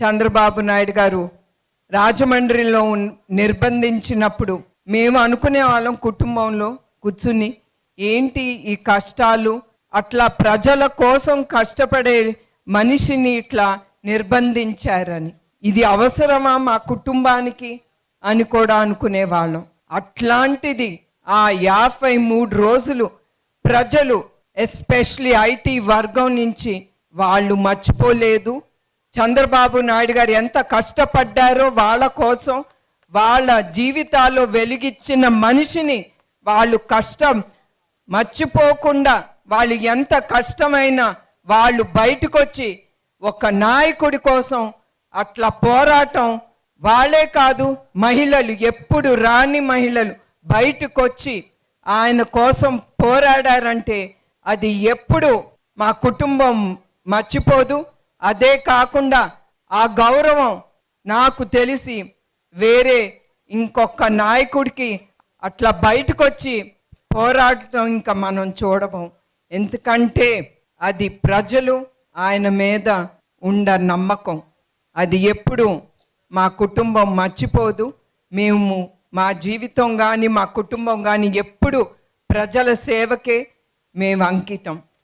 చంద్రబాబు నాయుడు గారు రాజమండ్రిలో నిర్బంధించినప్పుడు మేము అనుకునే వాళ్ళం కుటుంబంలో కూర్చుని ఏంటి ఈ కష్టాలు? అట్లా ప్రజల కోసం కష్టపడే మనిషిని ఇట్లా నిర్బంధించారని. ఇది అవసరమా మా కుటుంబానికి? అని కూడా అనుకునేవాళ్ళం అట్లాంటిది ఆ యాభై మూడు రోజులు ప్రజలు ఎస్పెషలీ ఐటీ వర్గం నుంచి వాళ్ళు మర్చిపోలేదు. చంద్రబాబు నాయుడు గారు ఎంత కష్టపడ్డారో వాళ్ళ కోసం వాళ్ళ జీవితాల్లో వెలిగిచ్చిన మనిషిని వాళ్ళు కష్టం మర్చిపోకుండా వాళ్ళు ఎంత కష్టమైనా వాళ్ళు బయటకు వచ్చి ఒక నాయకుడి కోసం అట్లా పోరాటం వాళ్ళే కాదు మహిళలు ఎప్పుడు రాని మహిళలు బయటకు వచ్చి ఆయన కోసం పోరాడారంటే అది ఎప్పుడు మా కుటుంబం మర్చిపోదు. అదే కాకుండా ఆ గౌరవం నాకు తెలిసి వేరే ఇంకొక నాయకుడికి అట్లా బయటకు వచ్చి పోరాడటం ఇంకా మనం చూడము. ఎందుకంటే అది ప్రజలు ఆయన మీద ఉండ నమ్మకం. అది ఎప్పుడు మా కుటుంబం మర్చిపోదు. మేము మా జీవితం కానీ మా కుటుంబం కానీ ఎప్పుడు ప్రజల సేవకే మేము అంకితం.